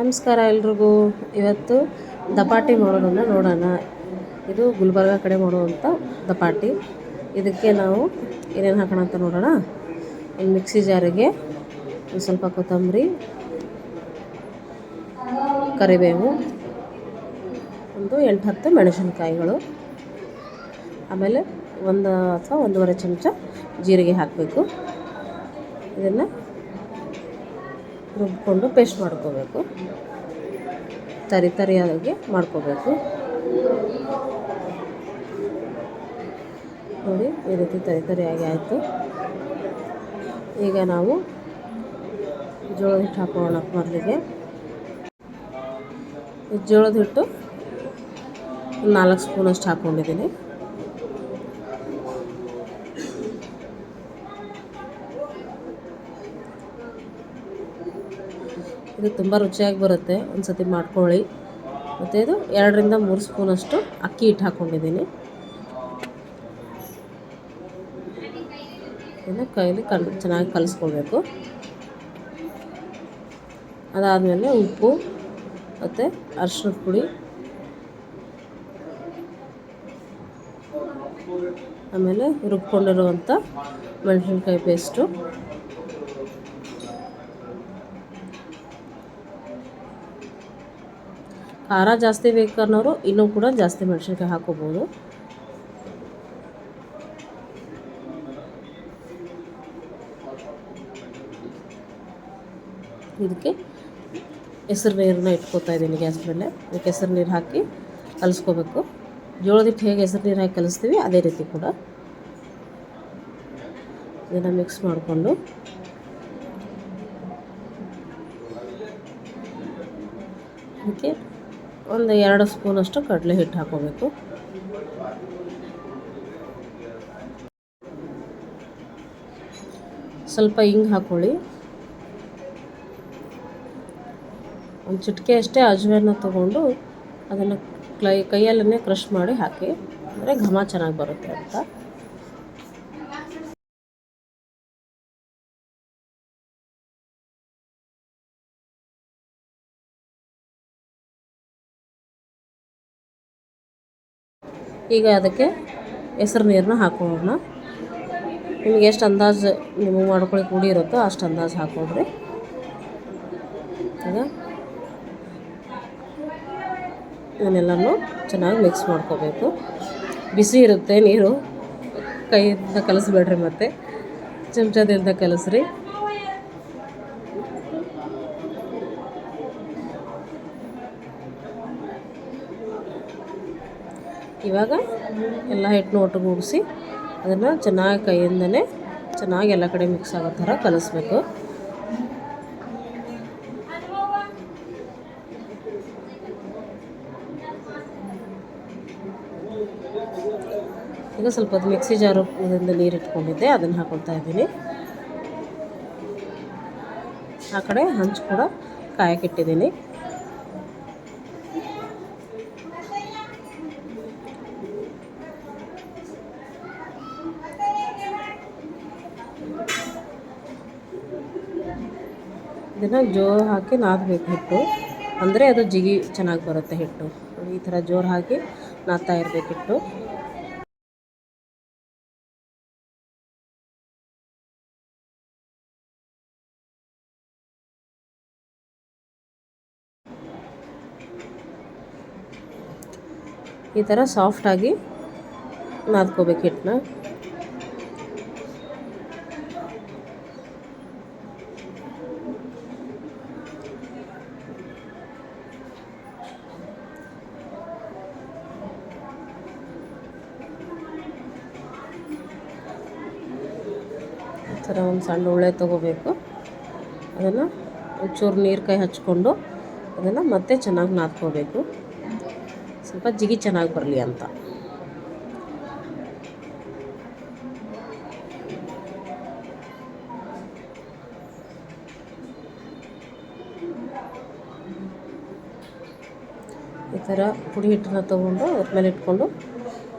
ನಮಸ್ಕಾರ ಎಲ್ರಿಗೂ. ಇವತ್ತು ದಪಾಟಿ ಮಾಡೋದನ್ನು ನೋಡೋಣ. ಇದು ಗುಲ್ಬರ್ಗ ಕಡೆ ಮಾಡುವಂಥ ದಪಾಟಿ. ಇದಕ್ಕೆ ನಾವು ಏನೇನು ಹಾಕೋಣ ಅಂತ ನೋಡೋಣ. ಒಂದು ಮಿಕ್ಸಿ ಜಾರಿಗೆ ಒಂದು ಸ್ವಲ್ಪ ಕೊತ್ತಂಬರಿ, ಕರಿಬೇವು, ಒಂದು ಎಂಟು ಹತ್ತು ಮೆಣಸಿನ್ಕಾಯಿಗಳು. ಆಮೇಲೆ ಒಂದು ಅಥವಾ ಒಂದೂವರೆ ಚಮಚ ಜೀರಿಗೆ ಹಾಕಬೇಕು. ಇದನ್ನು ರುಬ್ಕೊಂಡು ಪೇಸ್ಟ್ ಮಾಡ್ಕೋಬೇಕು. ತರಿ ತರಿಯಾಗಿ ಮಾಡ್ಕೋಬೇಕು. ನೋಡಿ, ಈ ರೀತಿ ತರಿ ತರಿಯಾಗಿ ಆಯಿತು. ಈಗ ನಾವು ಜೋಳದ ಹಿಟ್ಟು ಹಾಕೋಣ ಮೊದಲಿಗೆ. ಜೋಳದ ಹಿಟ್ಟು ನಾಲ್ಕು ಸ್ಪೂನಷ್ಟು ಹಾಕ್ಕೊಂಡಿದ್ದೀನಿ ಇದು ತುಂಬ ರುಚಿಯಾಗಿ ಬರುತ್ತೆ. ಒಂದು ಸತಿ ಮಾಡ್ಕೊಳ್ಳಿ. ಮತ್ತು ಇದು ಎರಡರಿಂದ ಮೂರು ಸ್ಪೂನಷ್ಟು ಅಕ್ಕಿ ಹಿಟ್ಟು ಹಾಕ್ಕೊಂಡಿದ್ದೀನಿ ಇದನ್ನು ಕೈಲಿ ಕಲ್, ಚೆನ್ನಾಗಿ ಕಲಿಸ್ಕೊಳ್ಬೇಕು. ಅದಾದಮೇಲೆ ಉಪ್ಪು, ಮತ್ತು ಅರಶಿನ ಪುಡಿ. ಆಮೇಲೆ ರುಬ್ಕೊಂಡಿರುವಂಥ ಮೆಣಸಿನ್ಕಾಯಿ ಪೇಸ್ಟು ಖಾರ ಜಾಸ್ತಿ ಬೇಕನ್ನೋರು ಇನ್ನೂ ಕೂಡ ಜಾಸ್ತಿ ಮೆಣಸಿನ್ಕಾಯಿ ಹಾಕೋಬೋದು. ಇದಕ್ಕೆ ಹೆಸರು ನೀರನ್ನ ಇಟ್ಕೋತಾ ಇದ್ದೀನಿ ಗ್ಯಾಸ್ ಮೇಲೆ. ಅದಕ್ಕೆ ಹೆಸರು ನೀರು ಹಾಕಿ ಕಲಿಸ್ಕೋಬೇಕು. ಜೋಳದ ಹಿಟ್ಟು ಹೇಗೆ ಹೆಸರು ನೀರು ಹಾಕಿ ಕಲಿಸ್ತೀವಿ ಅದೇ ರೀತಿ ಕೂಡ. ಇದನ್ನು ಮಿಕ್ಸ್ ಮಾಡಿಕೊಂಡು. ಅದಕ್ಕೆ ಒಂದು ಎರಡು ಸ್ಪೂನಷ್ಟು ಕಡಲೆ ಹಿಟ್ಟು ಹಾಕೋಬೇಕು. ಸ್ವಲ್ಪ ಹಿಂಗೆ ಹಾಕ್ಕೊಳ್ಳಿ ಒಂದು ಚಿಟಿಕೆ ಅಷ್ಟೇ ಅಜ್ವೆನ ತೊಗೊಂಡು ಅದನ್ನು ಕ್ಲೈ ಕೈಯಲ್ಲೇ ಕ್ರಷ್ ಮಾಡಿ ಹಾಕಿ. ಅಂದರೆ ಘಮ ಚೆನ್ನಾಗಿ ಬರುತ್ತೆ ಅಂತ. ಈಗ ಅದಕ್ಕೆ ಹೆಸರು ನೀರನ್ನ ಹಾಕೋಣ. ನಿಮಗೆ ಎಷ್ಟು ಅಂದಾಜು ನಿಮಗೆ ಮಾಡ್ಕೊಳ್ಳಿ ಕೂಡಿ ಇರುತ್ತೋ ಅಷ್ಟು ಅಂದಾಜು ಹಾಕೊಳ್ರಿ. ಈಗ ಇದನ್ನೆಲ್ಲನೂ ಚೆನ್ನಾಗಿ ಮಿಕ್ಸ್ ಮಾಡ್ಕೋಬೇಕು. ಬಿಸಿ ಇರುತ್ತೆ ನೀರು. ಕೈಯಿಂದ ಕಲಿಸ್ಬೇಡ್ರಿ ಮತ್ತು. ಚಮಚದಿಂದ ಕಲಿಸ್ರಿ. ಇವಾಗ ಎಲ್ಲ ಹಿಟ್ಟನ್ನು ಒಟ್ಟುಗೂಡಿಸಿ ಅದನ್ನು ಚೆನ್ನಾಗಿ ಕೈಯಿಂದಲೇ ಚೆನ್ನಾಗಿ ಎಲ್ಲ ಕಡೆ ಮಿಕ್ಸ್ ಆಗೋ ಥರ ಕಲಿಸ್ಬೇಕು. ಈಗ ಸ್ವಲ್ಪ ಅದು ಮಿಕ್ಸಿ ಜಾರು ನೀರು ಇಟ್ಕೊಂಡಿದ್ದೆ, ಅದನ್ನು ಹಾಕೊಳ್ತಾ ಇದ್ದೀನಿ. ಆ ಕಡೆ ಹಂಚು ಕೂಡ ಕಾಯಕ್ಕಿಟ್ಟಿದ್ದೀನಿ ಇದನ್ನು ಜೋರು ಹಾಕಿ ನಾದಬೇಕು ಹಿಟ್ಟು ಅಂದರೆ ಅದು ಜಿಗಿ ಚೆನ್ನಾಗಿ ಬರುತ್ತೆ ಹಿಟ್ಟು. ಈ ಥರ ಜೋರು ಹಾಕಿ ನಾದ್ತಾ ಇರಬೇಕು ಹಿಟ್ಟು ಈ ಥರ ಸಾಫ್ಟಾಗಿ ನಾದ್ಕೋಬೇಕು ಹಿಟ್ಟನ್ನ. ಈ ಥರ ಒಂದು ಸಣ್ಣ ಉಳ್ಳೆ ತೊಗೋಬೇಕು. ಅದನ್ನು ಒಂಚೂರು ನೀರು ಕೈ ಹಚ್ಕೊಂಡು ಅದನ್ನು ಮತ್ತೆ ಚೆನ್ನಾಗಿ ನಾದ್ಕೋಬೇಕು. ಸ್ವಲ್ಪ ಜಿಗಿ ಚೆನ್ನಾಗಿ ಬರಲಿ ಅಂತ. ಈ ಥರ ಪುಡಿ ಹಿಟ್ಟನ್ನ ತೊಗೊಂಡು ಅದ್ರ ಮೇಲೆ ಇಟ್ಕೊಂಡು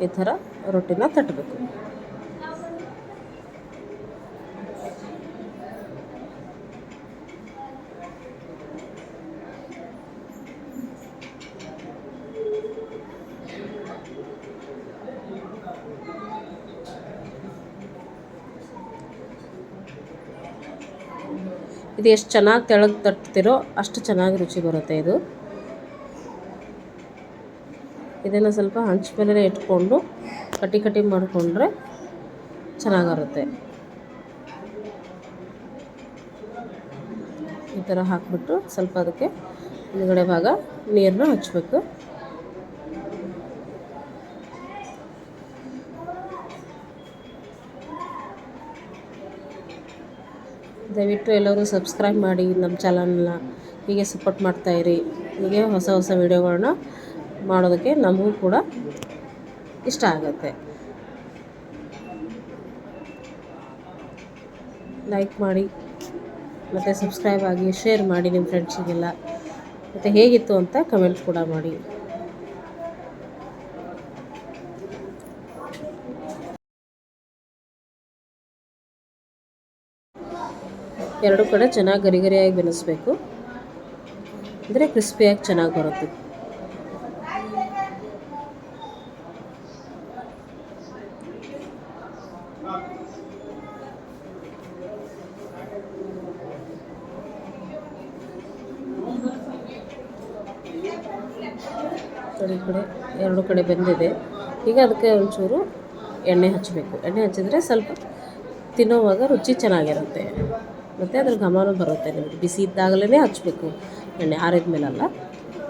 ಈ ಥರ ರೊಟ್ಟಿನ ತಟ್ಟಬೇಕು ಇದು ಎಷ್ಟು ಚೆನ್ನಾಗಿ ತೆಳಗೆ ತಟ್ತಿರೋ ಅಷ್ಟು ಚೆನ್ನಾಗಿ ರುಚಿ ಬರುತ್ತೆ ಇದು. ಇದನ್ನು ಸ್ವಲ್ಪ ಹಂಚ ಮೇಲೆ ಇಟ್ಕೊಂಡು ಕಟ್ಟಿ ಕಟ್ಟಿ ಮಾಡಿಕೊಂಡ್ರೆ ಚೆನ್ನಾಗಿರುತ್ತೆ. ಈ ಥರ ಹಾಕಿಬಿಟ್ಟು ಸ್ವಲ್ಪ ಅದಕ್ಕೆ ಹಿಂದುಗಡೆ ಭಾಗ ನೀರನ್ನ ಹಚ್ಚಬೇಕು ದಯವಿಟ್ಟು ಎಲ್ಲರೂ ಸಬ್ಸ್ಕ್ರೈಬ್ ಮಾಡಿ ನಮ್ಮ ಚಾನಲ್ನ ಹೀಗೆ ಸಪೋರ್ಟ್ ಮಾಡ್ತಾಯಿರಿ ಹೀಗೆ ಹೊಸ ಹೊಸ ವೀಡಿಯೋಗಳನ್ನ ಮಾಡೋದಕ್ಕೆ ನಮಗೂ ಕೂಡ ಇಷ್ಟ ಆಗುತ್ತೆ. ಲೈಕ್ ಮಾಡಿ, ಮತ್ತು ಸಬ್ಸ್ಕ್ರೈಬ್ ಆಗಿ ಶೇರ್ ಮಾಡಿ ನಿಮ್ಮ ಫ್ರೆಂಡ್ಸಿಗೆಲ್ಲ ಮತ್ತು ಹೇಗಿತ್ತು ಅಂತ ಕಮೆಂಟ್ ಕೂಡ ಮಾಡಿ. ಎರಡು ಕಡೆ ಚೆನ್ನಾಗಿ ಗರಿ ಗರಿಯಾಗಿ ಬೆನೆಸ್ಬೇಕು. ಅಂದರೆ ಕ್ರಿಸ್ಪಿಯಾಗಿ ಚೆನ್ನಾಗಿ ಬರುತ್ತೆ. ಕಡೆ, ಎರಡು ಕಡೆ ಬೆಂದಿದೆ. ಈಗ ಅದಕ್ಕೆ ಒಂಚೂರು ಎಣ್ಣೆ ಹಚ್ಚಬೇಕು ಎಣ್ಣೆ ಹಚ್ಚಿದ್ರೆ ಸ್ವಲ್ಪ ತಿನ್ನೋವಾಗ ರುಚಿ ಚೆನ್ನಾಗಿರುತ್ತೆ. ಮತ್ತು ಅದ್ರ ಘಮನೂ ಬರುತ್ತೆ ನಿಮಗೆ. ಬಿಸಿ ಇದ್ದಾಗಲೇ ಹಚ್ಚಬೇಕು ಎಣ್ಣೆ, ಆರಿದ ಮೇಲಲ್ಲ.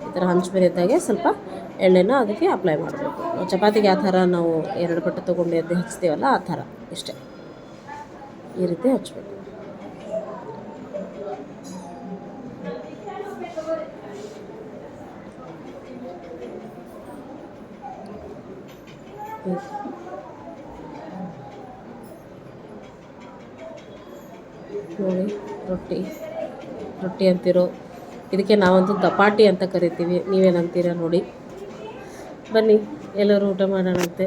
ಈ ಥರ ಹಂಚ ಮೇಲೆ ಸ್ವಲ್ಪ ಎಣ್ಣೆನ ಅದಕ್ಕೆ ಅಪ್ಲೈ ಮಾಡಬೇಕು. ಚಪಾತಿಗೆ ಆ ಥರ ನಾವು ಎರಡು ಪಟ್ಟು ತೊಗೊಂಡು ಎದ್ದು ಹಚ್ತೀವಲ್ಲ, ಆ ಥರ ಇಷ್ಟೇ. ಈ ರೀತಿ ಹಚ್ಚಬೇಕು ನೋಡಿ ರೊಟ್ಟಿ ರೊಟ್ಟಿ ಅಂತಿರೋ. ಇದಕ್ಕೆ ನಾವಂತೂ ದಪಾಟಿ ಅಂತ ಕರಿತೀವಿ. ನೀವೇನಂತೀರ ನೋಡಿ. ಬನ್ನಿ, ಎಲ್ಲರೂ ಊಟ ಮಾಡೋಣಂತೆ.